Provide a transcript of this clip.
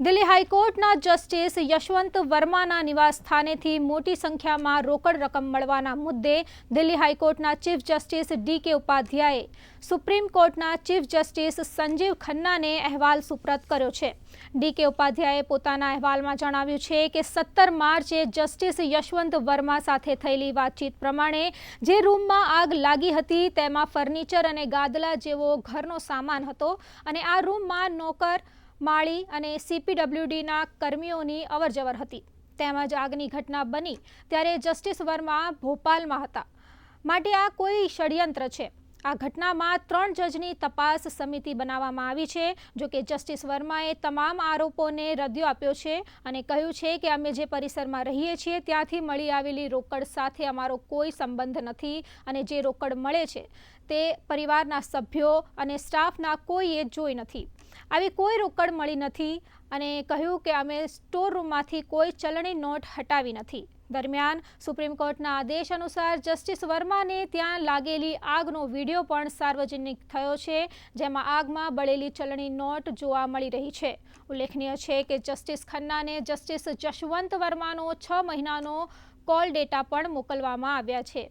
દિલ્હી હાઈકોર્ટના જસ્ટિસ યશવંત વર્માના નિવાસ સ્થાનેથી મોટી સંખ્યામાં રોકડ રકમ મળવાના મુદ્દે દિલ્હી હાઈકોર્ટના ચીફ જસ્ટિસ ડી કે ઉપાધ્યાયે સુપ્રીમ કોર્ટના ચીફ જસ્ટિસ સંજીવ ખન્નાને અહેવાલ સુપ્રત કર્યો છે. ડી કે ઉપાધ્યાયે પોતાના અહેવાલમાં જણાવ્યું છે કે સત્તર માર્ચે જસ્ટિસ યશવંત વર્મા સાથે થયેલી વાતચીત પ્રમાણે જે રૂમમાં આગ લાગી હતી તેમાં ફર્નિચર અને ગાદલા જેવો ઘરનો સામાન હતો અને આ રૂમમાં નોકર માળી અને સીપીડબ્લ્યુડીના કર્મીઓની અવરજવર હતી. તેમજ આગની ઘટના બની ત્યારે જસ્ટિસ વર્મા ભોપાલમાં હતા. માટે આ કોઈ ષડયંત્ર છે. આ ઘટનામાં ત્રણ જજની તપાસ સમિતિ બનાવવામાં આવી છે જો કે જસ્ટિસ વર્માએ તમામ આરોપોને રદિયો આપ્યો છે અને કહ્યું છે કે અમે જે પરિસરમાં રહીએ છીએ ત્યાંથી મળી આવેલી રોકડ સાથે અમારો કોઈ સંબંધ નથી અને જે રોકડ મળે છે તે પરિવારના સભ્યો અને સ્ટાફના કોઈએ જોઈ નથી. આવી કોઈ રોકડ મળી નથી અને કહ્યું કે અમે સ્ટોર રૂમમાંથી કોઈ ચલણી નોટ હટાવી નથી. દરમિયાન સુપ્રીમ કોર્ટના આદેશ અનુસાર જસ્ટિસ વર્માને ત્યાં લાગેલી આગનો વીડિયો પણ સાર્વજનિક થયો છે, જેમાં આગમાં બળેલી ચલણી નોટ જોવા મળી રહી છે. ઉલ્લેખનીય છે કે જસ્ટિસ ખન્નાને જસ્ટિસ જશવંત વર્માનો છ મહિનાનો કોલ ડેટા પણ મોકલવામાં આવ્યા છે.